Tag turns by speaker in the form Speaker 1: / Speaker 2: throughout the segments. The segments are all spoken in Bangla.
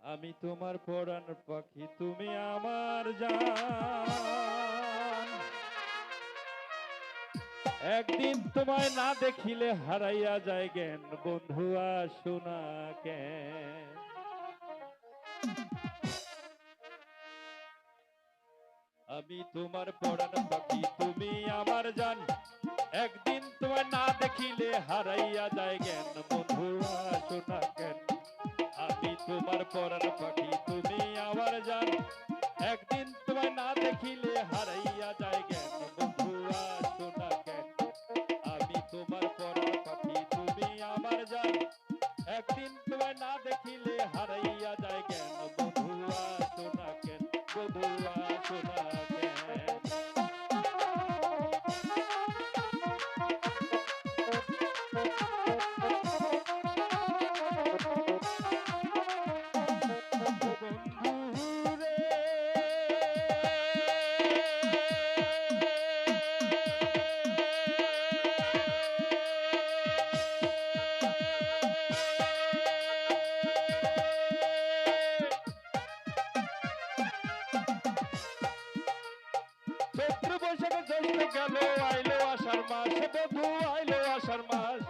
Speaker 1: আমি তোমার পরাণ পাখি, তুমি আমার জান। একদিন তোমায় না দেখিলে হারাইয়া যায় জ্ঞান বন্ধুয়া শোনা কেন। আমি তোমার পরাণ পাখি, তুমি আমার জান। একদিন তোমায় না দেখিলে হারাইয়া যায় জ্ঞান বন্ধুয়া শোনা কেন। আমি তোমার পরাণ পাখি, তুমি আমার জান। একদিন তোমায় না দেখিলে হারাইয়া যায় জ্ঞান বন্ধুয়া শোনা কেন? আমি তোমার পরাণ পাখি, তুমি আমার জান। একদিন তোমায় না দেখিলে হারাইয়া যায় জ্ঞান বন্ধুয়া শোনা কেন? বন্ধুয়া শোনা কেন? চৈত্র বৈশাখে গেল আইলো আষাঢ় মাস। বধু আইলো আষাঢ় মাস।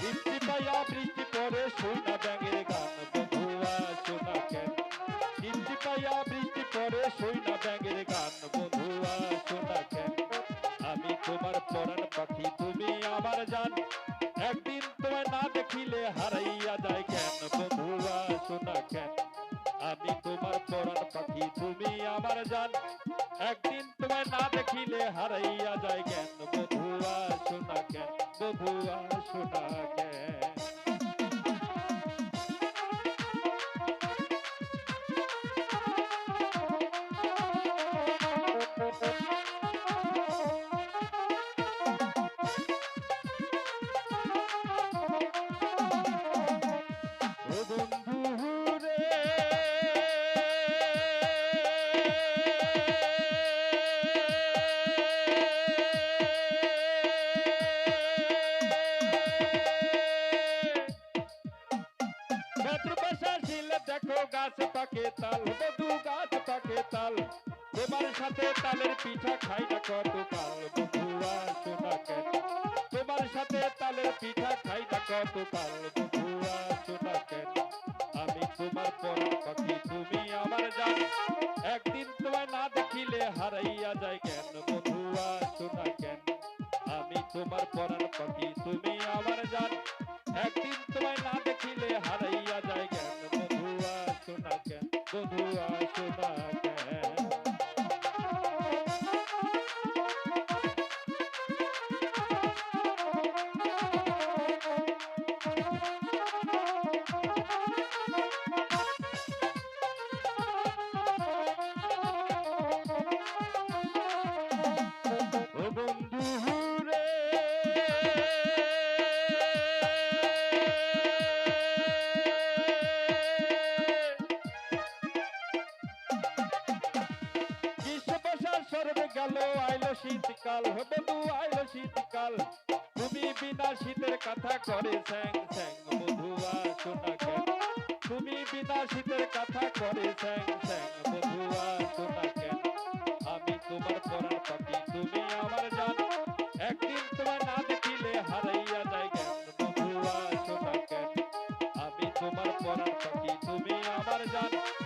Speaker 1: বৃষ্টি পাইয়া বৃষ্টি পরে শোনা ব্যাঙের গান বধুয়া শোনা কেন? বৃষ্টি পাইয়া বৃষ্টি পরে শোনা ব্যাঙের গান বধুয়া শোনা কেন? আমি তোমার পরাণ পাখি, তুমি আমার জান। একদিন তোমায় না দেখিলে হারাইয়া যায় কেন বধুয়া শোনা কেন? আমি তোমার পরাণ পাখি, তুমি আমার জান। একদিন তোমায় না দেখিলে হারাইয়া যায় কেন? বধুয়া, শোনা কেন? বধুয়া, শোনা গাছ পাকে তাল বধু গাছ পাকে তাল। তোমার সাথে তালের পিঠা খাই না কত কাল বন্ধুয়া শোনা কেন? তোমার সাথে তালের পিঠা খাই না কত কাল বন্ধুয়া শোনা কেন? আমি তোমার পরাণ পাখি, তুমি আমার জান। একদিন তোমায় না দেখিলে হারাইয়া যায় কেন বন্ধুয়া শোনা কেন? আমি তোমার পরাণ পাখি, তুমি আমার জান। গেল আইলো শীতকাল বন্ধু আইলো শীতকাল। তুমি বিনা শীতের কথা করে স্যাং স্যাং বধুয়া শোনা কেন? তুমি বিনা শীতের কথা করে স্যাং স্যাং বধুয়া শোনা কেন? আমি তোমার পরার পাখি তুমি আমার জান। একদিন তোমার না দেখিলে হারাইয়া যায় কেন? বধুয়া শোনা কেন? আমি তোমার পরার পাখি তুমি আমার জান।